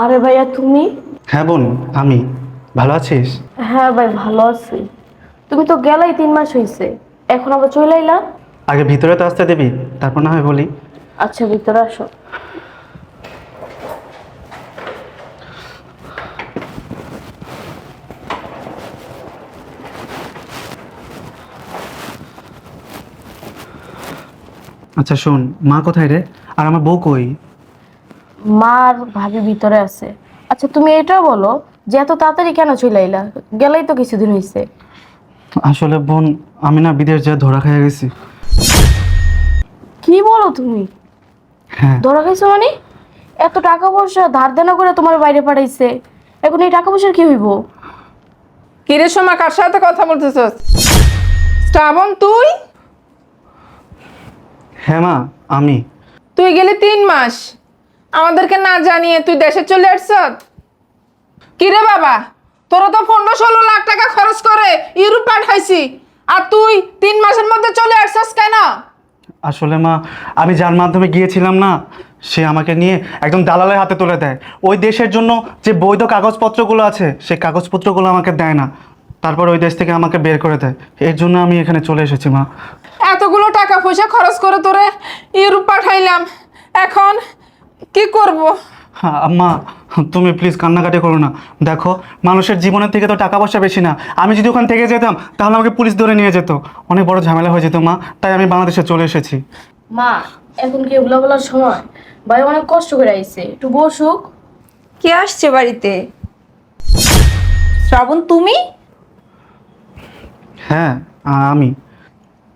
আরে ভাইয়া তুমি? হ্যাঁ বোন আমি। ভালো আছিস? হ্যাঁ ভাই ভালো আছি। তুমি তো গেলাই তিন মাস হয়েছে এখন আবার চলে আইলা? আগে ভিতরে তো আসতে দিবি তারপর না হয় বলি। আচ্ছা ভিতরে আসো। আচ্ছা শোন মা কোথায় রে? আর আমার বউ কই? মা আর ভাবি ভিতরে আছে। আচ্ছা তুমি এটা বলো যে এত তাড়াতাড়ি কেন চলে আইলা? গেলাই তো কিছুদিন হয়েছে আসলে বোন আমি না বিদেশ যা ধরা খেয়ে গেছি। কি বলো তুমি? হ্যাঁ। ধরা খাইছো মানে? এত টাকা পয়সা ধার দেনা করে তোমার বাইরে পাঠাইছে। এখন এই টাকা পয়সার কি হইব? কিরে সোমা কার সাথে কথা বলতেছস? শ্রাবণ তুই? হ্যাঁ মা আমি। তুই গেলে তিন মাস। আমাদেরকে না জানিয়ে তুই দেশে চলে আসছ? কিরে বাবা তোরা তো পনেরো ষোলো লাখ টাকা খরচ করে ইউরোপ পাঠাইছি আর তুই তিন মাসের মধ্যে চলে আসছস কেন? আসলে মা আমি যার মাধ্যমে গিয়েছিলাম না সে আমাকে নিয়ে একদম দালালের হাতে তুলে দেয়। ওই দেশের জন্য যে বৈধ কাগজপত্রগুলো আছে সেই কাগজপত্রগুলো আমাকে দেয় না। তারপর ওই দেশ থেকে আমাকে বের করে দেয়। এর জন্য আমি এখানে চলে এসেছি মা। এতগুলো টাকা পয়সা খরচ করে তোরে ইউরোপ পাঠাইলাম। এখন কি করব? হ্যাঁ, আম্মা তুমি প্লিজ কান্নাকাটি করো না। দেখো মানুষের জীবনের থেকে তো টাকা পয়সা বেশি না। আমি যদি ওখান থেকে যেতাম তাহলে আমাকে পুলিশ ধরে নিয়ে যেত। অনেক বড় ঝামেলা হয়ে যেত মা। তাই আমি বাংলাদেশে চলে এসেছি। মা এখন কি এগুলো বলার সময়? ভাই অনেক কষ্ট করে আইছে। একটু বসুক। কে আসছে বাড়িতে? শ্রাবণ তুমি? হ্যাঁ আমি।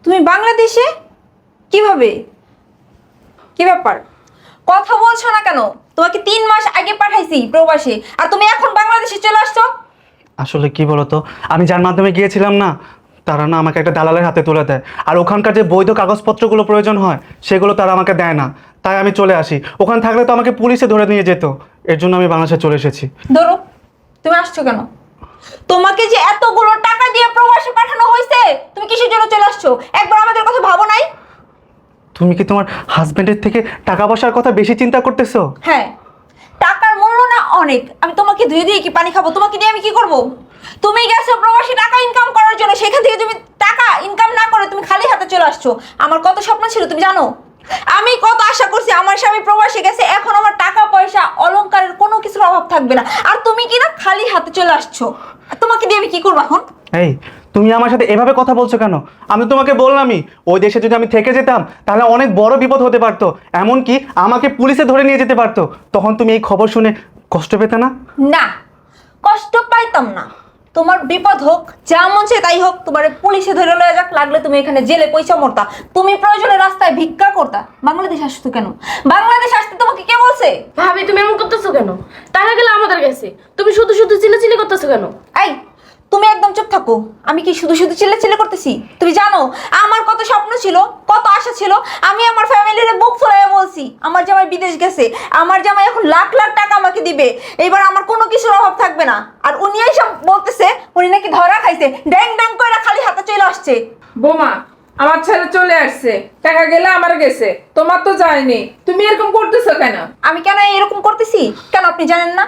তুমি বাংলাদেশে? কীভাবে? কি ব্যাপার? কথা বলছো না কেন? তোমাকে তিন মাস আগে পাঠাইছি প্রবাসে। আর তুমি এখন বাংলাদেশে চলে আসছো? আসলে কি বলতো? আমি যার মাধ্যমে গিয়েছিলাম না তারা না আমাকে একটা দালালের হাতে তুলে দেয়। আর ওখানকার যে বৈধ কাগজপত্রগুলো প্রয়োজন হয় সেগুলো তারা আমাকে দেয় না। তাই আমি চলে আসি। ওখানে থাকলে তো আমাকে পুলিশে ধরে নিয়ে যেত। এর জন্য আমি বাংলাদেশে চলে এসেছি। ধরো তুমি আসছো কেন? তোমাকে যে এতগুলো টাকা দিয়ে প্রবাসে পাঠানো হয়েছে তুমি কিসের জন্য চলে আসছো? একবার আমাদের কথা ভাবো নাই? তুমি কি তোমার হাজবেন্ডের থেকে টাকা পয়সার কথা বেশি চিন্তা করতেছো? হ্যাঁ টাকার মূল্য না অনেক। আমি তোমাকে ধুয়ে দিয়ে কি পানি খাব? তোমাকে দিয়ে আমি কি করব? তুমি গেছো প্রবাসী টাকা ইনকাম করার জন্য। সেখান থেকে তুমি টাকা ইনকাম না করে তুমি খালি হাতে চলে আসছো। আমার কত স্বপ্ন ছিল তুমি জানো? আমি কত আশা করছি আমার স্বামী প্রবাসী গেছে এখন আমার টাকা পয়সা অলংকারের কোনো কিছুর অভাব থাকবে না। আর তুমি কি না খালি হাতে চলে আসছো। তোমাকে দিয়ে আমি কি করব এখন? এই তুমি আমার সাথে এভাবে কথা বলছো কেন? আমি তো তোমাকে বললামই ওই দেশে যদি আমি থেকে যেতাম তাহলে অনেক বড় বিপদ হতে পারতো। এমনকি আমাকে পুলিশে ধরে নিয়ে যেতে পারতো। তখন তুমি এই খবর শুনে কষ্ট পেতে না? না কষ্ট পাইতাম না। তোমার বিপদ হোক যা মন চায় তাই হোক তোমার পুলিশে ধরে লয়ে যাক লাগলে তুমি এখানে জেলে পয়সা মরতা। তুমি প্রয়োজনে রাস্তায় ভিক্ষা করতা। বাংলাদেশ আসতো কেন? বাংলাদেশ আসতে তোমাকে কে বলছে? ভাবি তুমি এমন করতেছো কেন? টাকা গেলে আমাদের কাছে তুমি শুধু শুধু চিল্লাচিল্লি করতেছো কেন? এই তুমি একদম চুপ থাকো। আমি কি শুধু শুধু চিল্লা চিল্লা করতেছি? তুমি জানো, আমার কত স্বপ্ন ছিল, কত আশা ছিল, আমি আমার ফ্যামিলির বুক ফুলাইয়া বলছি, আমার জামাই বিদেশ গেছে, আমার জামাই এখন লাখ লাখ টাকা আমাকে দিবে, এবার আমার কোনো কিছুর অভাব থাকবে না। আর উনি সব বলতেছে, উনি নাকি ধরা খাইছে, ড্যাং ড্যাং করে খালি হাতে চলে আসছে। বোমা আমার ছেলে চলে আসছে, টাকা গেলে আমার গেছে, তোমার তো যায়নি। তুমি এরকম করতেছো কেন? আমি কেন এরকম করতেছি? কেন আপনি জানেন না?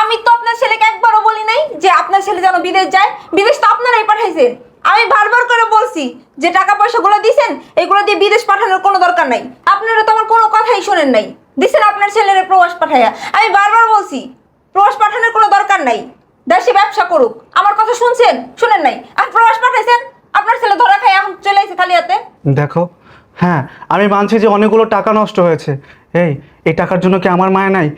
আমি তো আপনার ছেলেকে একবারও বলি নাই যে আপনার ছেলে যেন বিদেশ যায়। বিদেশ তো আপনারাই পাঠাইছেন আমি বারবার করে বলছি, যে টাকা পয়সাগুলো দিছেন, এগুলো দিয়ে বিদেশ পাঠানোর কোনো দরকার নাই। আপনারা তো আমার কোনো কথাই শোনেন নাই। দিছেন আপনার ছেলের প্রবাস পাঠাইয়া। আমি বারবার বলছি, প্রবাস পাঠানোর কোনো দরকার নাই। দেশে ব্যবসা করুক। আমার কথা শুনছেন? শুনেন নাই। আর প্রবাস পাঠাইছেন? আপনার ছেলে ধরা খাই এখন চলে এসে খালি হাতে দেখো হ্যাঁ আমি মানছি যে অনেকগুলো টাকা নষ্ট হয়েছে। এই এই টাকার জন্য কি আমার মায় নাই?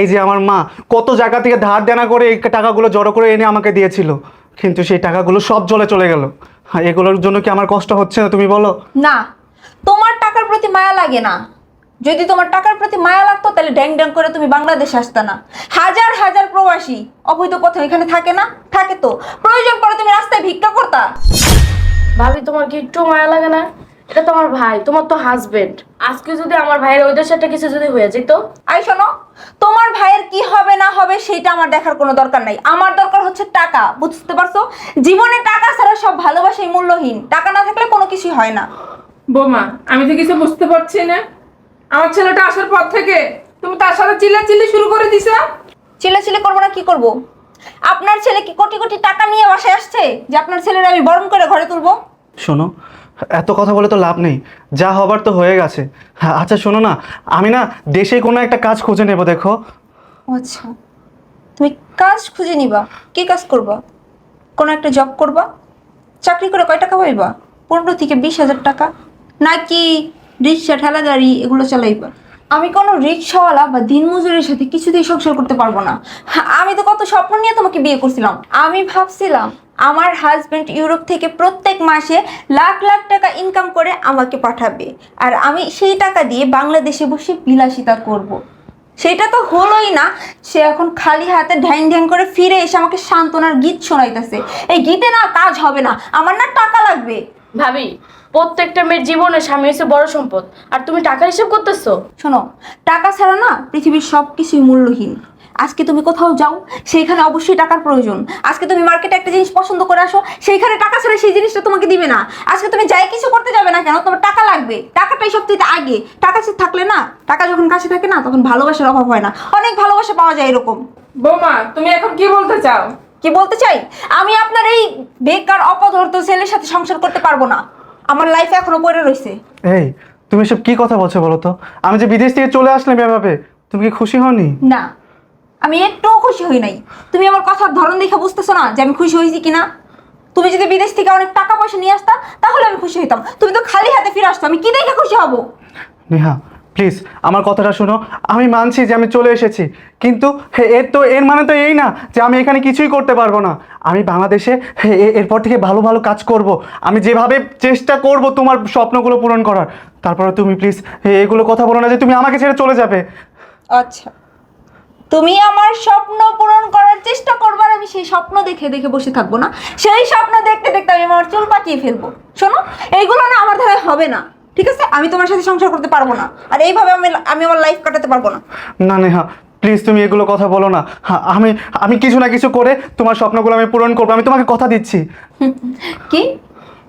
এই যে আমার মা কত জায়গা থেকে ধার দেনা করে এই টাকাগুলো জড়ো করে এনে আমাকে দিয়েছিল কিন্তু সেই টাকাগুলো সব জলে চলে গেল। হ্যাঁ এগুলোর জন্য কি আমার কষ্ট হচ্ছে না তুমি বলো? না তোমার টাকার প্রতি মায়া লাগে না। যদি তোমার টাকার প্রতি মায়া লাগতো তাহলে ড্যাং ড্যাং করে তুমি বাংলাদেশে আসতে না। হাজার হাজার প্রবাসী অবৈধ পথে এখানে থাকে না থাকে তো। প্রয়োজন পড়ে তুমি রাস্তায় ভিক্ষা করতা। ভাবি তোমার কি একটু মায়া লাগে না? এটা তোমার ভাই তোমার তো হাজবেন্ড আজকে যদি আমার ভাইয়ের ওই দেশে একটা কিছু যদি হয়ে যেত? আই শোনো তোমার ভাইয়ের কি হবে না হবে সেটা আমার দেখার কোনো দরকার নাই। আমার দরকার হচ্ছে টাকা বুঝতে পারছ? জীবনে টাকা ছাড়া সব ভালোবাসাই মূল্যহীন। টাকা না থাকলে কোনো কিছুই হয় না। বোমা আমি তো কিছু বুঝতে পারছি না। আমার ছেলেটা আসার পর থেকে তুমি তার সাথে চিল্লা চিল্লি শুরু করে দিছো। চিল্লাচিল্লি করব না কি করব? আপনার ছেলে কি কোটি কোটি টাকা নিয়ে বাসায় আসছে যে আপনার ছেলের আমি বরণ করে ঘরে তুলবো? শোনো এত কথা বলে তো লাভ নেই। যা হবার তো হয়ে গেছে। হ্যাঁ, আচ্ছা শোনো না আমি না দেশে কোনো একটা কাজ খুঁজে নেব দেখো। ও আচ্ছা তুমি কাজ খুঁজে নিবা কি কাজ করবা? কোনো একটা জব করবা? চাকরি করে কয় টাকা পাইবা? পনেরো থেকে বিশ হাজার টাকা? নাকি রিক্সা ঠেলা গাড়ি এগুলো চালাইবা? আমি কোনো রিক্সাওয়ালা বা দিনমজুরের সাথে কিছুতেই সংসার করতে পারব না। আমি তো কত স্বপ্ন নিয়ে তোমাকে বিয়ে করছিলাম। আমি ভাবছিলাম আমার হাজবেন্ড ইউরোপ থেকে প্রত্যেক মাসে লাখ লাখ টাকা ইনকাম করে আমাকে পাঠাবে। আর আমি সেই টাকা দিয়ে বাংলাদেশে বসে বিলাসিতা করব। সেটা তো হলোই না, সে এখন খালি হাতে ঢ্যাং ঢ্যাং করে ফিরে এসে আমাকে সান্ত্বনার গীত শোনাইতেছে। এই গীতে না কাজ হবে না, আমার না টাকা লাগবে। ভাবি প্রত্যেকটা মেয়ের জীবনে স্বামী হচ্ছে বড় সম্পদ। আর তুমি টাকা হিসেব করতেছো? শোনো টাকা ছাড়া না পৃথিবীর সব কিছুই মূল্যহীন। আজকে তুমি কোথাও যাও সেইখানে অবশ্যই টাকার প্রয়োজন। আজকে তুমি মার্কেটে একটা জিনিস পছন্দ করে আসো সেইখানে টাকা ছাড়া সেই জিনিসটা তোমাকে দিবে না। আজকে তুমি যাই কিছু করতে যাবে না কেন তোমার টাকা লাগবে। টাকাটাই সব থেকে আগে। টাকা থাকলে না টাকা যখন কাছে থাকে না তখন ভালোবাসার অভাব হয় না। অনেক ভালোবাসা পাওয়া যায় এরকম। বৌমা তুমি এখন কি বলতে চাও? কি বলতে চাই? আমি আপনার এই বেকার অপধর্ত ছেলের সাথে সংসার করতে পারব না। আমার লাইফে এখনও পড়ে রয়েছে এই তুমি সব কি কথা বলছো বলো তো? আমি যে বিদেশ থেকে চলে আসলাম এভাবে তুমি কি খুশি হওনি? না আমি একটুও খুশি হই নাই। তুমি আমার কথার ধরন দেখে বুঝতেছো না যে আমি খুশি হয়েছি কিনা? তুমি যদি বিদেশ থেকে অনেক টাকা পয়সা নিয়ে আসতা তাহলে আমি খুশি হইতাম। তুমি তো খালি হাতে ফিরে আসতো আমি কি দেখে খুশি হব? নেহা প্লিজ, আমার কথাটা শোনো। আমি মানছি যে আমি চলে এসেছি, কিন্তু এর তো, এর মানে তো এই না যে আমি এখানে কিছুই করতে পারব না। আমি বাংলাদেশে এরপর থেকে ভালো ভালো কাজ করব। আমি যেভাবে চেষ্টা করব তোমার স্বপ্নগুলো পূরণ করার, তারপরে তুমি প্লিজ এগুলো কথা বলো না যে তুমি আমাকে ছেড়ে চলে যাবে। আচ্ছা। তুমি আমার স্বপ্ন পূরণ করার চেষ্টা করবার আমি সেই স্বপ্ন দেখে দেখে বসে থাকব না। সেই স্বপ্ন দেখতে দেখতে আমি আমার চুল পাকিয়ে ফেলব। শোনো, এইগুলো না আমার দ্বারা হবে না। ঠিক আছে? আমি তোমার সাথে সংসার করতে পারব না। আর এইভাবে আমি আমি আমার লাইফ কাটাতে পারব না। না নেহা প্লিজ তুমি এগুলো কথা বলো না। হ্যাঁ, আমি আমি কিছু না কিছু করে তোমার স্বপ্নগুলো আমি পূরণ করব। আমি তোমাকে কথা দিচ্ছি। কি?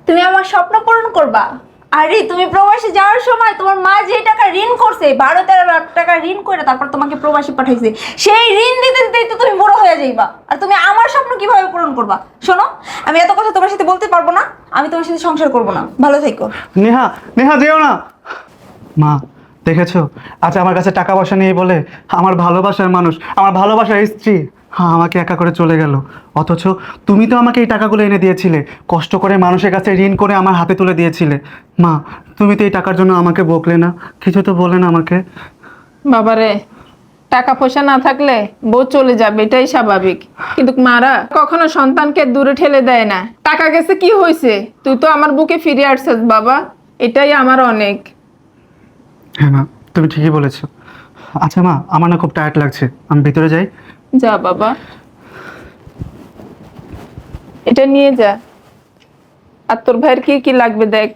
তুমি আমার স্বপ্ন পূরণ করবা? আরে, তুমি প্রবাসে যাওয়ার সময় তোমার মা যে টাকা ঋণ করছে, বারো তেরো লাখ টাকা ঋণ করে তারপর তোমাকে প্রবাসে পাঠাইছে, সেই ঋণ দিতে দিতেই তো তুমি বড় হয়ে যাইবা। আর তুমি আমার স্বপ্ন কীভাবে পূরণ করবা? শোনো, আমি এত কথা তোমার সাথে বলতে পারব না, আমি তোমার সাথে সংসার করব না। ভালো থেকো। নেহা নেহা, যেও না। মা, দেখেছ? আচ্ছা আমার কাছে টাকা পয়সা নেই বলে আমার ভালোবাসার মানুষ, আমার ভালোবাসার স্ত্রী। হ্যাঁ আমাকে একা করে চলে গেল। অথচ তুমি তো আমাকে এই টাকাগুলো এনে দিয়েছিলে। কষ্ট করে মানুষের কাছে ঋণ করে আমার হাতে তুলে দিয়েছিলে। মা তুমি তো এই টাকার জন্য আমাকে বকলে না। কিছু তো বলে না আমাকে। বাবারে টাকা পয়সা না থাকলে বউ চলে যাবে এটাই স্বাভাবিক। কিন্তু মারা কখনো সন্তানকে দূরে ঠেলে দেয় না। টাকা গেছে কি হয়েছে তুই তো আমার বুকে ফিরে আসছিস বাবা। এটাই আমার অনেক। হ্যাঁ মা তুমি ঠিকই বলেছ। আচ্ছা মা আমার না খুব টায়ার্ড লাগছে। আমি ভিতরে যাই। যা বাবা। এটা নিয়ে যা। আর তোর ভাইয়ের কি কি লাগবে দেখ?